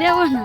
দেবো না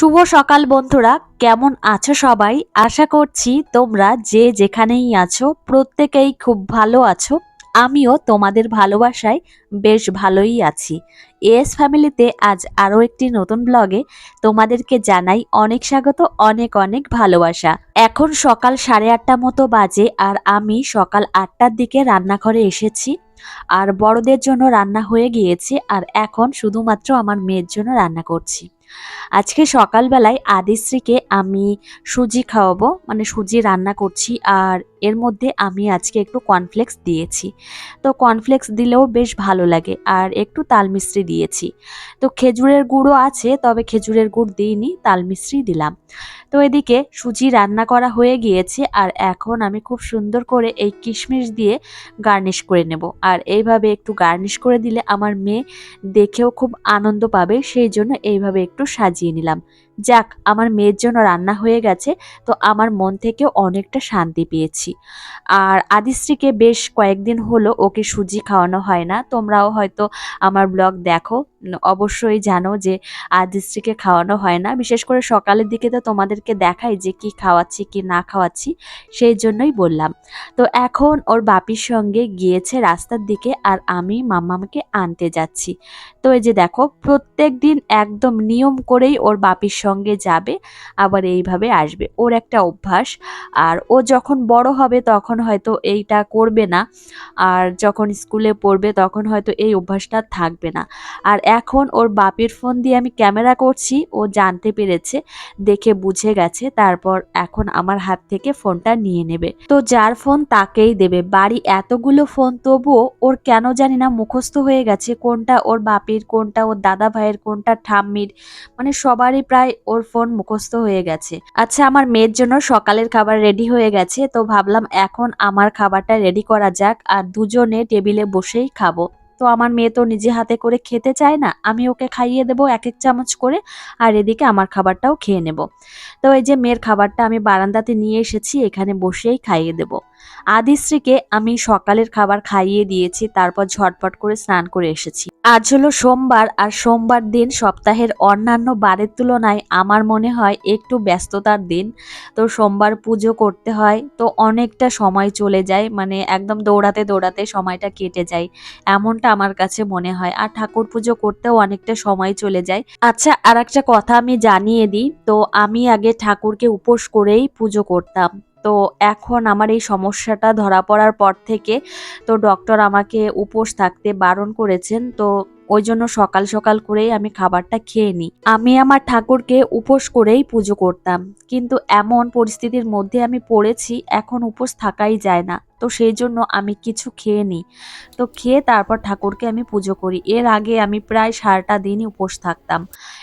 শুভ সকাল বন্ধুরা, কেমন আছো সবাই? আশা করছি তোমরা যে যেখানেই আছো, প্রত্যেকেই খুব ভালো আছো। আমিও তোমাদের ভালোবাসায় বেশ ভালোই আছি। এস ফ্যামিলিতে আজ আরও একটি নতুন ব্লগে তোমাদেরকে জানাই অনেক স্বাগত, অনেক অনেক ভালোবাসা। এখন সকাল সাড়ে আটটা মতো বাজে আর আমি সকাল আটটার দিকে রান্নাঘরে এসেছি। আর বড়দের জন্য রান্না হয়ে গিয়েছে আর এখন শুধুমাত্র আমার মেয়ের জন্য রান্না করছি। আজকে সকালবেলায় আদিশ্রীকে আমি সুজি খাওয়াবো মানে সুজি রান্না করছি আর এর মধ্যে আমি আজকে একটু কর্নফ্লেক্স দিয়েছি। তো কর্নফ্লেক্স দিলেও বেশ ভালো লাগে আর একটু তাল মিশ্রি দিয়েছি। তো খেজুরের গুঁড়ও আছে, তবে খেজুরের গুড় দিইনি তাল মিশ্রি দিলাম। তো এদিকে সুজি রান্না করা হয়ে গিয়েছে আর এখন আমি খুব সুন্দর করে এই কিশমিশ দিয়ে গার্নিশ করে নেব। আর এইভাবে একটু গার্নিশ করে দিলে আমার মেয়ে দেখেও খুব আনন্দ পাবে, সেই জন্য এইভাবে একটু সাজিয়ে নিলাম। যাক, আমার মেয়ের জন্য রান্না হয়ে গেছে, তো আমার মন থেকে অনেকটা শান্তি পেয়েছি। আর আদিশ্রীকে বেশ কয়েকদিন হলো ওকে সুজি খাওয়ানো হয় না, তোমরাও হয়তো আমার ব্লগ দেখো অবশ্যই জানো যে আদিশ্রীকে খাওয়ানো হয় না। বিশেষ করে সকালের দিকে তো তোমাদেরকে দেখাই যে কি খাওয়াচ্ছি, কি না খাওয়াচ্ছি, সেই জন্যই বললাম। তো এখন ওর বাপির সঙ্গে গিয়েছে রাস্তার দিকে আর আমি মাম্মামকে আনতে যাচ্ছি। তো এই যে দেখো প্রত্যেক দিন একদম নিয়ম করেই ওর বাপির সঙ্গে যাবে, আবার এইভাবে আসবে। ওর একটা অভ্যাস, আর ও যখন বড় হবে তখন হয়তো এইটা করবে না, আর যখন স্কুলে পড়বে তখন হয়তো এই অভ্যাসটা থাকবে না। আর এখন ওর বাপের ফোন দিয়ে আমি ক্যামেরা করছি, ও জানতে পেরেছে, দেখে বুঝে গেছে, তারপর এখন আমার হাত থেকে ফোনটা নিয়ে নেবে। তো যার ফোন তাকেই দেবে। বাড়ি এতগুলো ফোন, তবুও ওর কেন জানি না মুখস্থ হয়ে গেছে, কোনটা ওর বাপের, কোনটা ওর দাদা ভাইয়ের কোনটা ঠাম্মির মানে সবারই প্রায় ওর ফোন মুখস্থ হয়ে গেছে। আচ্ছা আমার মেয়ের জন্য সকালের খাবার রেডি হয়ে গেছে, তো ভাবলাম এখন আমার খাবারটা রেডি করা যাক আর দুজনে টেবিলে বসেই খাব। তো আমার মেয়ে তো নিজে হাতে করে খেতে চায় না, আমি ওকে খাইয়ে দেবো এক এক চামচ করে আর এদিকে আমার খাবারটাও খেয়ে নেব। তো এই যে মেয়ের খাবারটা আমি বারান্দাতে নিয়ে এসেছি, এখানে বসেই খাইয়ে দেব। আদিশ্রীকে আমি সকালের খাবার খাইয়ে দিয়েছি, তারপর ঝটপট করে স্নান করে এসেছি। আজ হলো সোমবার আর সোমবার দিন সপ্তাহের অন্যান্য বারের তুলনায় আমার মনে হয় একটু ব্যস্ততার দিন। তো সোমবার পুজো করতে হয়, তো অনেকটা সময় চলে যায় মানে একদম দৌড়াতে দৌড়াতে সময়টা কেটে যায়, এমনটা আমার কাছে মনে হয়। আর ঠাকুর পুজো করতেও অনেকটা সময় চলে যায়। আচ্ছা আর একটা কথা আমি জানিয়ে দিই, তো আমি আগে ঠাকুরকে উপোস করেই পুজো করতাম। তো এখন আমার এই সমস্যাটা ধরা পড়ার পর থেকে তো ডক্টর আমাকে উপোস থাকতে বারণ করেছেন। তো ওই জন্য সকাল সকাল করেই আমি খাবারটা খেয়ে নিই। আমি আমার ঠাকুরকে উপোস করেই পুজো করতাম। কিন্তু এমন পরিস্থিতির মধ্যে আমি পড়েছি, এখন উপোস থাকাই যায় না। তো সেই জন্য আমি কিছু খেয়ে নিই। তো খেয়ে তারপর ঠাকুরকে আমি পুজো করি। এর আগে আমি প্রায় সারাটা দিনই উপোস থাকতাম।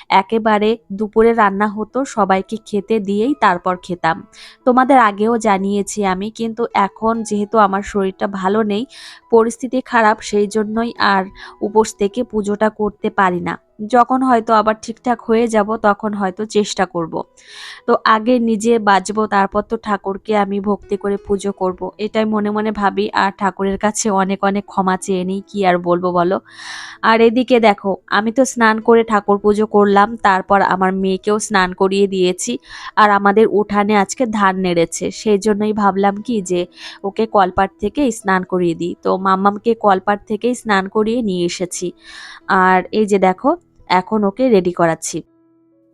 একেবারে দুপুরে রান্না হতো, সবাইকে খেতে দিয়েই তারপর খেতাম। তোমাদের আগেও জানিয়েছি আমি, কিন্তু এখন যেহেতু আমার শরীরটা ভালো নেই, পরিস্থিতি খারাপ, সেই জন্যই আর উপোস থেকে পুজোটা করতে পারি না। যখন হয়তো আবার ঠিকঠাক হয়ে যাব, তখন হয়তো চেষ্টা করব। তো আগে নিজে বাঁচবো তারপর তো ঠাকুরকে আমি ভক্তি করে পুজো করব। এটাই মনে মনে ভাবি, আর ঠাকুরের কাছে অনেক অনেক ক্ষমা চেয়ে নিই, কি আর বলব বলো? আর এদিকে দেখো, আমি তো স্নান করে ঠাকুর পুজো করলাম, তারপর আমার মেয়েকেও স্নান করিয়ে দিয়েছি, আর আমাদের উঠানে আজকে ধান নেড়েছে। সেই জন্যই ভাবলাম কি যে, ওকে কলপাট থেকে স্নান করিয়ে দিই। তো মাম্মামকে কলপাট থেকেই স্নান করিয়ে নিয়ে এসেছি। আর এই যে দেখো এখন ওকে রেডি করাচ্ছি।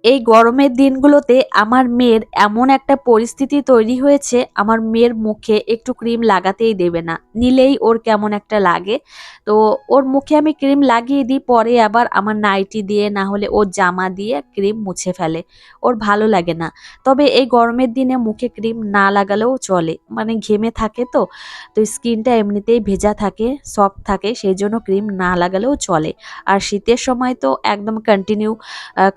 এই গরমের দিনগুলোতে আমার মেয়ের এমন একটা পরিস্থিতি তৈরি হয়েছে, আমার মেয়ের মুখে একটু ক্রিম লাগাতেই দেবে না। নিলেই ওর কেমন একটা লাগে। তো ওর মুখে আমি ক্রিম লাগিয়ে দিই, পরে আবার আমার নাইটি দিয়ে, না হলে ওর জামা দিয়ে ক্রিম মুছে ফেলে। ওর ভালো লাগে না। তবে এই গরমের দিনে মুখে ক্রিম না লাগালেও চলে। মানে ঘেমে থাকে তো। তো স্কিনটা এমনিতেই ভেজা থাকে, সফট থাকে, সেই জন্য ক্রিম না লাগালেও চলে। আর শীতের সময় তো একদম কন্টিনিউ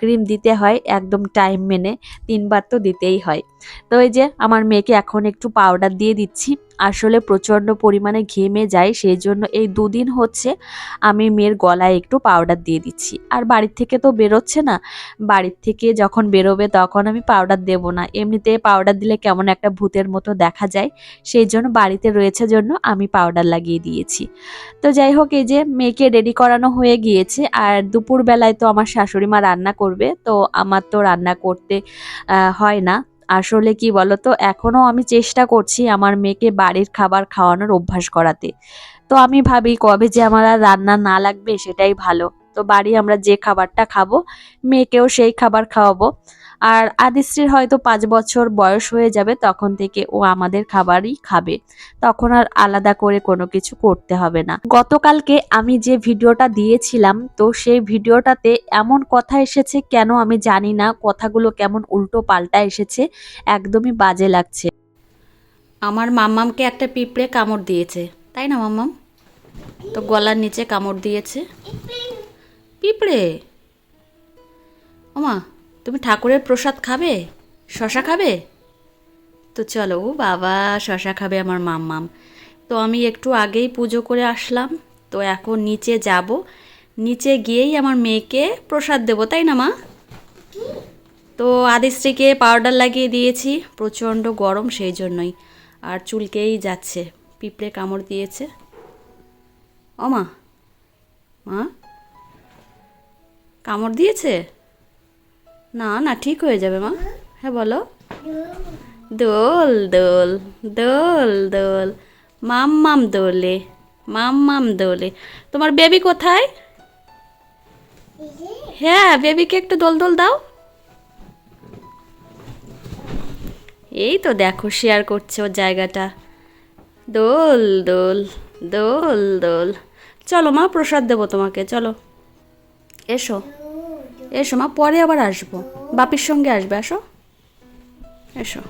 ক্রিম দিতে হয়। হয়, একদম টাইম মেনে তিনবার তো দিতেই হয়। তো এই যে, আমার মেয়েকে এখন একটু পাউডার দিয়ে দিচ্ছি। আসলে প্রচণ্ড পরিমাণে ঘেমে যায় সেই জন্য এই দুদিন হচ্ছে আমি মেয়ের গলায় একটু পাউডার দিয়ে দিচ্ছি। আর বাড়ির থেকে তো বেরোচ্ছে না, বাড়ির থেকে যখন বেরোবে তখন আমি পাউডার দেব না। এমনিতে পাউডার দিলে কেমন একটা ভূতের মতো দেখা যায় সেই জন্য বাড়িতে রয়েছে জন্য আমি পাউডার লাগিয়ে দিয়েছি। তো যাই হোক, এই যে মেয়েকে রেডি করানো হয়ে গিয়েছে, আর দুপুরবেলায় তো আমার শাশুড়ি মা রান্না করবে, তো আমার তো রান্না করতে হয় না। আসলে কি বলতো এখনও আমি চেষ্টা করছি আমার মেয়েকে বাড়ির খাবার খাওয়ানোর অভ্যাস করাতে। তো আমি ভাবি কবে যে আমার আর রান্না না লাগবে সেটাই ভালো। তো বাড়ি আমরা যে খাবারটা খাব, মেয়েকেও সেই খাবার খাওয়াবো। আর আদিশ্রীর হয়তো পাঁচ বছর বয়স হয়ে যাবে, তখন থেকে ও আমাদের খাবারই খাবে। তখন আর আলাদা করে কোনো কিছু করতে হবে না। গতকালকে আমি যে ভিডিওটা দিয়েছিলাম, তো সেই ভিডিওটাতে এমন কথা এসেছে, কেন আমি জানি না, কথাগুলো কেমন উল্টো পাল্টা এসেছে, একদমই বাজে লাগছে। আমার মাম্মামকে একটা পিঁপড়ে কামড় দিয়েছে, তাই না মাম্মাম? তো গলার নিচে কামড় দিয়েছে। পিঁপড়ে ওমা, তুমি ঠাকুরের প্রসাদ খাবে? শশা খাবে? তো চলো বাবা, শশা খাবে আমার মাম্মাম। তো আমি একটু আগেই পুজো করে আসলাম। তো এখন নিচে যাব। নিচে গিয়েই আমার মেয়েকে প্রসাদ দেবো, তাই না মা? তো আদিশ্রীকে পাউডার লাগিয়ে দিয়েছি, প্রচণ্ড গরম সেই জন্যই। আর চুলকেই যাচ্ছে, পিঁপড়ে কামড় দিয়েছে। অমা মা? কামড় দিয়েছে? না না, ঠিক হয়ে যাবে মা। হ্যাঁ বলো। দোল দোল দোল দোল। মাম মাম দোলে, মাম মাম দোলে। তোমার বেবি কোথায়? হ্যাঁ বেবিকে একটু দোল দোল দাও। এই তো দেখো শেয়ার করছে ওর জায়গাটা। দোল দোল দোল দোল। চলো মা, প্রসাদ দেবো তোমাকে, চলো। এসো। এসো মা, পরে আবার আসব। বাপির সঙ্গে আসবে, আসো। এসো।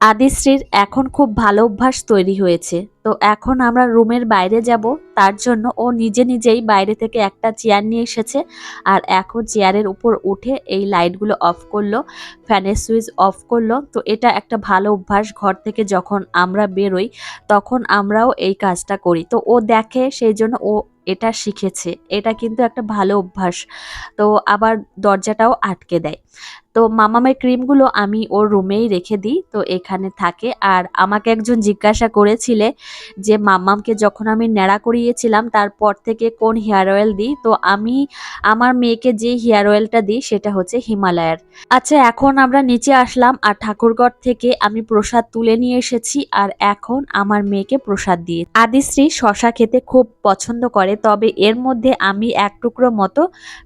আদিশ্রীর এখন খুব ভালো অভ্যাস তৈরি হয়েছে। তো এখন আমরা রুমের বাইরে যাব, তার জন্য ও নিজে নিজেই বাইরে থেকে একটা চেয়ার নিয়ে এসেছে। আর এখন চেয়ারের উপর উঠে এই লাইটগুলো অফ করল, ফ্যানের সুইচ অফ করল। তো এটা একটা ভালো অভ্যাস ঘর থেকে যখন আমরা বেরোই, তখন আমরাও এই কাজটা করি। তো ও দেখে, সেই জন্য ও এটা শিখেছে, এটা কিন্তু একটা ভালো অভ্যাস। তো আবার দরজাটাও আটকে দেয়। তো মামামের ক্রিমগুলো আমি ওর রুমেই রেখে দিই, তো এখানে থাকে। আর আমাকে একজন জিজ্ঞাসা করেছিলে যে মাম্মামকে যখন আমি ন্যাড়া করিয়েছিলাম, তারপর থেকে কোন হেয়ার অয়েল দিই? তো আমি আমার মেয়েকে যে হেয়ার অয়েলটা দিই, সেটা হচ্ছে হিমালয়ার। আচ্ছা এখন আমরা নিচে আসলাম আর ঠাকুরগড় থেকে আমি প্রসাদ তুলে নিয়ে এসেছি। আর এখন আমার মেয়েকে প্রসাদ দিয়ে আদিশ্রী শশা খেতে খুব পছন্দ করে তবে এর মধ্যে আমি এক টুকরো মতো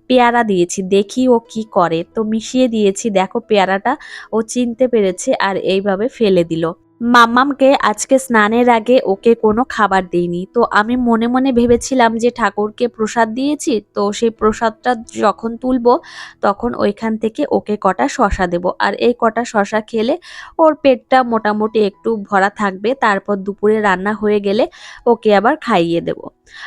পেয়ারা দিয়েছি। দেখি ও কি করে। তো মিশিয়ে দিয়েছি। দেখো পেয়ারাটা ও চিনতে পেরেছে আর এইভাবে ফেলে দিল। মাম্মামকে আজকে স্নানের আগে ওকে কোনো খাবার দিইনি। তো আমি মনে মনে ভেবেছিলাম যে ঠাকুরকে প্রসাদ দিয়েছি, তো সেই প্রসাদটা যখন তুলব তখন ওইখান থেকে ওকে কটা শশা দেব। আর এই কটা শশা খেলে ওর পেটটা মোটামুটি একটু ভরা থাকবে, তারপর দুপুরে রান্না হয়ে গেলে ওকে আবার খাইয়ে দেব।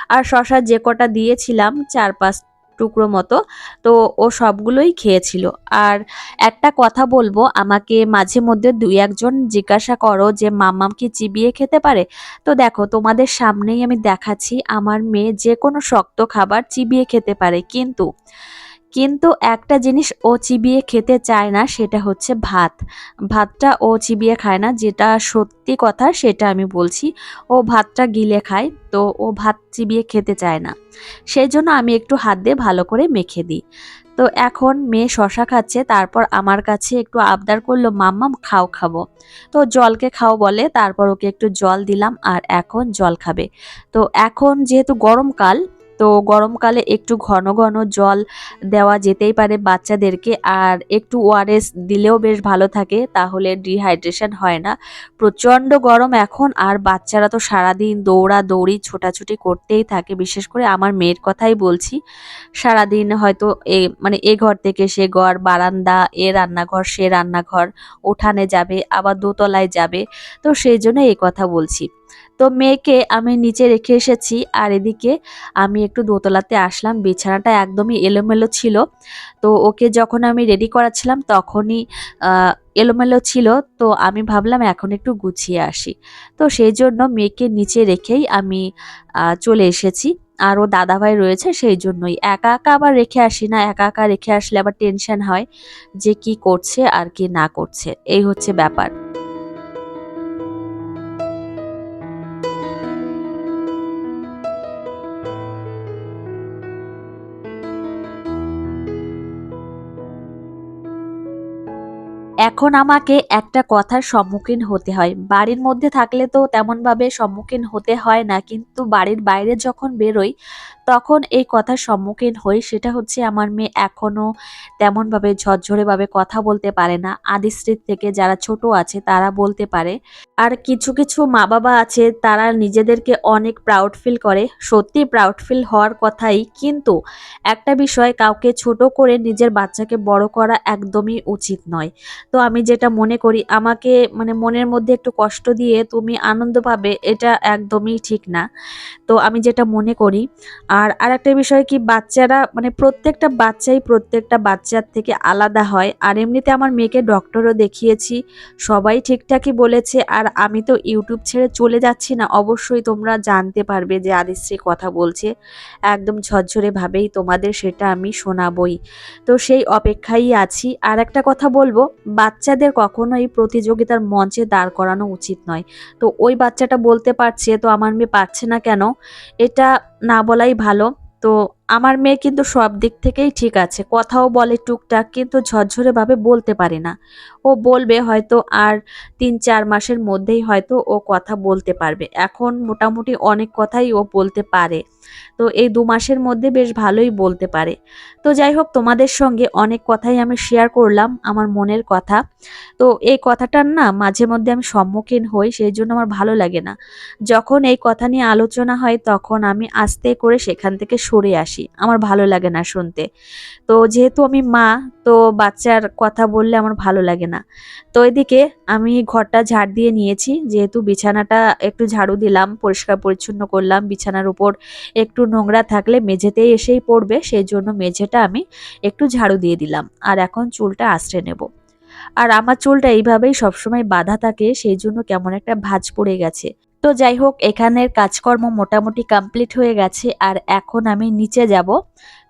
আর শশা যে কটা দিয়েছিলাম, চার পাঁচ টুকরো মতো। তো ও সবগুলোই খেয়েছিল। আর একটা কথা বলব, আমাকে মাঝে মধ্যে দুই একজন জিজ্ঞাসা করো যে মামাম কি চিবিয়ে খেতে পারে? তো দেখো, তোমাদের সামনেই আমি দেখাচ্ছি, আমার মেয়ে যে কোনো শক্ত খাবার চিবিয়ে খেতে পারে। কিন্তু কিন্তু একটা জিনিস ও চিবিয়ে খেতে চায় না, সেটা হচ্ছে ভাত। ভাতটা ও চিবিয়ে খায় না, যেটা সত্যি কথা সেটা আমি বলছি, ও ভাতটা গিলে খায়, তো ও ভাত চিবিয়ে খেতে চায় না। সেই জন্য আমি একটু হাত দিয়ে ভালো করে মেখে দিই। তো এখন মেয়ে শশা খাচ্ছে, তারপর আমার কাছে একটু আবদার করল মাম্মাম খাও, খাব। তো জলকে খাও বলে, তারপর ওকে একটু জল দিলাম, আর এখন জল খাবে। তো এখন যেহেতু গরমকাল তো গরমকালে একটু ঘন ঘন জল দেওয়া যেতেই পারে বাচ্চাদেরকে আর একটু ওআরএস দিলেও বেশ ভালো থাকে, তাহলে ডিহাইড্রেশন হয় না। প্রচণ্ড গরম এখন আর বাচ্চারা তো সারাদিন দৌড়া দৌড়ি ছোটাছুটি করতেই থাকে। বিশেষ করে আমার মেয়ের কথাই বলছি, সারাদিন হয়তো এ মানে এ ঘর থেকে সে ঘর, বারান্দা, এ রান্নাঘর, সে রান্নাঘর, উঠানে যাবে, আবার দোতলায় যাবে। তো সেই জন্য এই কথা বলছি। তো মেয়েকে আমি নিচে রেখে এসেছি আর এদিকে আমি একটু দোতলাতে আসলাম। বিছানাটা একদমই এলোমেলো ছিল। তো ওকে যখন আমি রেডি করাচ্ছিলাম তখনই এলোমেলো ছিল। তো আমি ভাবলাম এখন একটু গুছিয়ে আসি। তো সেই জন্য মেয়েকে নিচে রেখেই আমি চলে এসেছি। আর ও দাদাভাই রয়েছে সেই জন্যই। একা একা আবার রেখে আসি না। একা একা রেখে আসলে আবার টেনশন হয় যে কি করছে আর কি না করছে। এই হচ্ছে ব্যাপার। এখন আমাকে একটা কথার সম্মুখীন হতে হয়। বাড়ির মধ্যে থাকলে তো তেমনভাবে সম্মুখীন হতে হয় না, কিন্তু বাড়ির বাইরে যখন বেরোই, তখন এই কথার সম্মুখীন হই, সেটা হচ্ছে আমার মেয়ে এখনও তেমনভাবে ঝরঝরেভাবে কথা বলতে পারে না। আদিশ্রীর থেকে যারা ছোট আছে, তারা বলতে পারে। আর কিছু কিছু মা বাবা আছে, তারা নিজেদেরকে অনেক প্রাউড ফিল করে। সত্যি প্রাউড ফিল হওয়ার কথাই, কিন্তু একটা বিষয় কাউকে ছোট করে নিজের বাচ্চাকে বড় করা একদমই উচিত নয়। তো আমি যেটা মনে করি, আমাকে মানে মনের মধ্যে একটু কষ্ট দিয়ে তুমি আনন্দ পাবে, এটা একদমই ঠিক না। তো আমি যেটা মনে করি, আর আরেকটা বিষয় কি, বাচ্চারা মানে প্রত্যেকটা বাচ্চাই প্রত্যেকটা বাচ্চার থেকে আলাদা হয়। আর এমনিতে আমার মেয়েকে ডক্টরও দেখিয়েছি, সবাই ঠিকঠাকই বলেছে, আর আমি তো ইউটিউব ছেড়ে চলে যাচ্ছি না, অবশ্যই তোমরা জানতে পারবে যে আদিশ্রী কথা বলছে। একদম ঝরঝরে ভাবেই তোমাদের সেটা আমি শোনাবই। তো সেই অপেক্ষায় আছি। আর একটা কথা বলব বাচ্চাদের কখনো এই প্রতিযোগিতার মঞ্চে দাঁড় করানো উচিত নয়। তো ওই বাচ্চাটা বলতে পারছে, তো আমার মেয়ে পারছে না কেন? এটা না বলাই ভালো। তো আমার মেয়ে কিন্তু সব দিক থেকেই ঠিক আছে, কথাও বলে টুকটাক, কিন্তু ঝরঝরেভাবে বলতে পারে না। ও বলবে হয়তো আর তিন চার মাসের মধ্যেই হয়তো ও কথা বলতে পারবে। এখন মোটামুটি অনেক কথাই ও বলতে পারে। তো এই দু মাসের মধ্যে বেশ ভালোই বলতে পারে। তো যাই হোক, তোমাদের সঙ্গে অনেক কথাই আমি শেয়ার করলাম আমার মনের কথা। তো এই কথাটার না মাঝে মধ্যে আমি সম্মুখীন হই, সেই জন্য আমার ভালো লাগে না। যখন এই কথা নিয়ে আলোচনা হয়, তখন আমি আস্তে করে সেখান থেকে সরে আসি। আমার ভালো লাগে না শুনতে। তো যেহেতু আমি মা, তো বাচ্চার কথা বললে আমার ভালো লাগে না। তো এদিকে আমি ঘরটা ঝাড় দিয়ে নিয়েছি, যেহেতু বিছানাটা একটু ঝাড়ু দিলাম, পরিষ্কার পরিচ্ছন্ন করলাম, বিছানার উপর একটু নোংরা থাকলে মেঝেতেই এসেই পড়বে সেই জন্য মেঝেটা আমি একটু ঝাড়ু দিয়ে দিলাম। আর এখন চুলটা আশ্রে নেব। আর আমার চুলটা এইভাবেই সবসময় বাঁধা থাকে, সেই জন্য কেমন একটা ভাঁজ পড়ে গেছে। তো যাই হোক, এখানের কাজকর্ম মোটামুটি কমপ্লিট হয়ে গেছে আর এখন আমি নিচে যাব।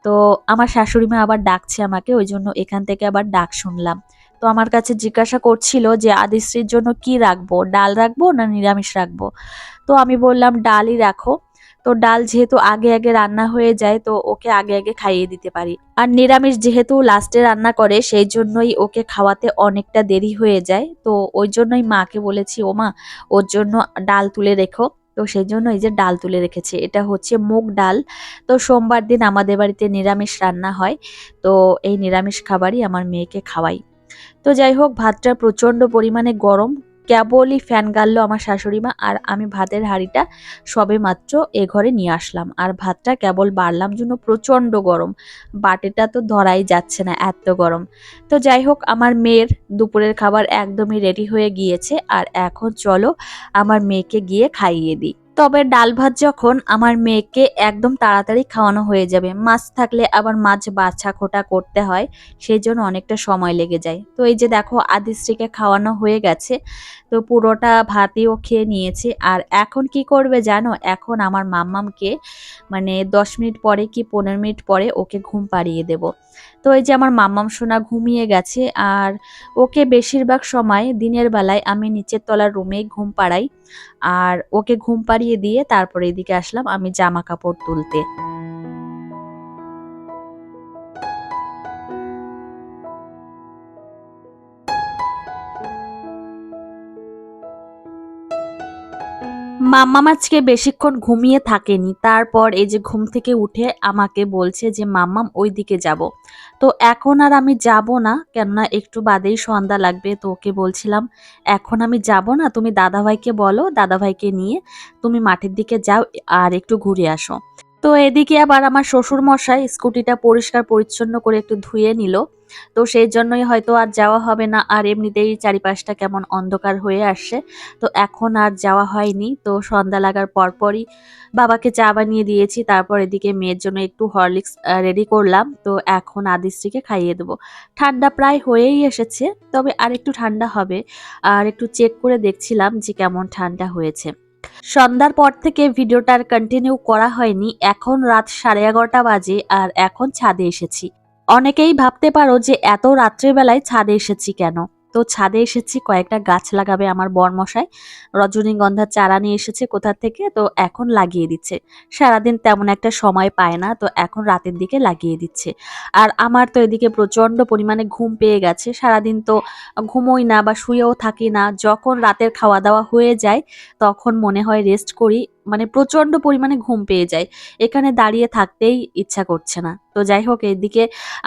তো আমার শাশুড়ি মা আবার ডাকছে আমাকে, ওই জন্য এখান থেকে আবার ডাক শুনলাম। তো আমার কাছে জিজ্ঞাসা করছিল যে আদিশ্রীর জন্য কি রাখব? ডাল রাখব না নিরামিষ রাখব? তো আমি বললাম, ডালই রাখো। তো ডাল যেহেতু আগে আগে রান্না হয়ে যায়, তো ওকে আগে আগে খাইয়ে দিতে পারি। আর নিরামিষ যেহেতু লাস্টে রান্না করে, সেই জন্যই ওকে খাওয়াতে অনেকটা দেরি হয়ে যায়। তো ওই জন্যই মাকে বলেছি, ও মা, ওর জন্য ডাল তুলে রেখো। তো সেই জন্য এই যে ডাল তুলে রেখেছে। এটা হচ্ছে মুগ ডাল। তো সোমবার দিন আমাদের বাড়িতে নিরামিষ রান্না হয়। তো এই নিরামিষ খাবারই আমার মেয়েকে খাওয়াই। তো যাই হোক, ভাতটা প্রচণ্ড পরিমাণে গরম। কেবলই ফ্যান গাললো আমার শাশুড়ি মা, আর আমি ভাতের হাঁড়িটা সবে মাত্র এ ঘরে নিয়ে আসলাম। আর ভাতটা কেবল বাড়লাম জন্য প্রচণ্ড গরম। বাটিটা তো ধরাই যাচ্ছে না, এত গরম। তো যাই হোক, আমার মেয়ের দুপুরের খাবার একদমই রেডি হয়ে গিয়েছে। আর এখন চলো আমার মেয়েকে গিয়ে খাইয়ে দিই। তবে ডাল ভাত যখন আমার মেয়েকে একদম তাড়াতাড়ি খাওয়ানো হয়ে যাবে, মাছ থাকলে আবার মাছ বাছা খোটা করতে হয়, সেই জন্য অনেকটা সময় লেগে যায়। তো এই যে দেখো, আদিশ্রীকে খাওয়ানো হয়ে গেছে, তো পুরোটা ভাতই ও খেয়ে নিয়েছে। আর এখন কি করবে জানো? এখন আমার মাম্মামকে মানে দশ মিনিট পরে কি পনেরো মিনিট পরে ওকে ঘুম পাড়িয়ে দেব। তো এই যে আমার মাম্মাম সোনা ঘুমিয়ে গেছে, আর ওকে বেশিরভাগ সময় দিনের বেলায় আমি নিচের তলার রুমে ঘুম পাড়াই, আর ওকে ঘুম পাড়িয়ে দিয়ে তারপরে এদিকে আসলাম আমি জামা কাপড় তুলতে। মাম্মাম আজকে বেশিক্ষণ ঘুমিয়ে থাকেনি। তারপর এই যে ঘুম থেকে উঠে আমাকে বলছে যে, মাম্মাম ওই দিকে যাব। তো এখন আর আমি যাব না, কেননা একটু বাদেই সন্ধ্যা লাগবে। তো ওকে বলছিলাম, এখন আমি যাব না, তুমি দাদাভাইকে বলো, দাদাভাইকে নিয়ে তুমি মাঠের দিকে যাও আর একটু ঘুরে আসো। তো এদিকে আবার আমার শ্বশুর মশাই স্কুটিটা পরিষ্কার পরিচ্ছন্ন করে একটু ধুয়ে নিল। তো সেই জন্যই হয়তো আর যাওয়া হবে না, আর এমনিতেই চারিপাশটা কেমন অন্ধকার হয়ে আসছে। তো এখন আর যাওয়া হয়নি, তো সন্ধ্যা লাগার পরপরই বাবাকে চা বানিয়ে দিয়েছি, তারপর এদিকে মেয়ের জন্য একটু হরলিক্স রেডি করলাম। তো এখন আদিশ্রীকে খাইয়ে দেবো। ঠান্ডা প্রায় হয়েই এসেছে, তবে আর একটু ঠান্ডা হবে। আর একটু চেক করে দেখছিলাম যে কেমন ঠান্ডা হয়েছে। সন্ধ্যার পর থেকে ভিডিওটা আর কন্টিনিউ করা হয়নি। এখন রাত সাড়ে এগারোটা বাজে আর এখন ছাদে এসেছি। অনেকেই ভাবতে পারো যে এত রাত্রেবেলায় ছাদে এসেছি কেন? তো ছাদে এসেছি, কয়েকটা গাছ লাগাবে আমার বরমশাই। রজনীগন্ধার চারা নিয়ে এসেছে কোথা থেকে? তো এখন লাগিয়ে দিচ্ছে। সারাদিন তেমন একটা সময় পায় না, তো এখন রাতের দিকে লাগিয়ে দিচ্ছে। আর আমার তো এদিকে প্রচণ্ড পরিমাণে ঘুম পেয়ে গেছে। সারাদিন তো ঘুমোই না বা শুয়েও থাকি না। যখন রাতের খাওয়া দাওয়া হয়ে যায়, তখন মনে হয় রেস্ট করি। মানে প্রচণ্ড পরিমাণে ঘুম পেয়ে যায়। এখানে দাঁড়িয়ে থাকতেই ইচ্ছা করছে না। তো যাই হোক, এদিকে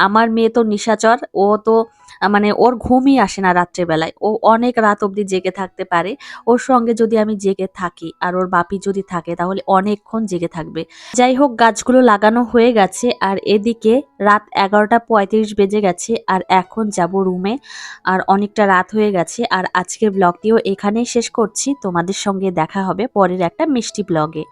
আমার মেয়ে তো নিশাচর। ও তো মানে ওর ঘুমই আসে না রাত্রেবেলায়। ও অনেক রাত অবধি জেগে থাকতে পারে। ওর সঙ্গে যদি আমি জেগে থাকি আর ওর বাপি যদি থাকে তাহলে অনেকক্ষণ জেগে থাকবে। যাই হোক, গাছগুলো লাগানো হয়ে গেছে আর এদিকে রাত এগারোটা পঁয়ত্রিশ বেজে গেছে আর এখন যাব রুমে। আর অনেকটা রাত হয়ে গেছে আর আজকের ব্লগটিও এখানেই শেষ করছি। তোমাদের সঙ্গে দেখা হবে পরের একটা মিষ্টি ব্লগে।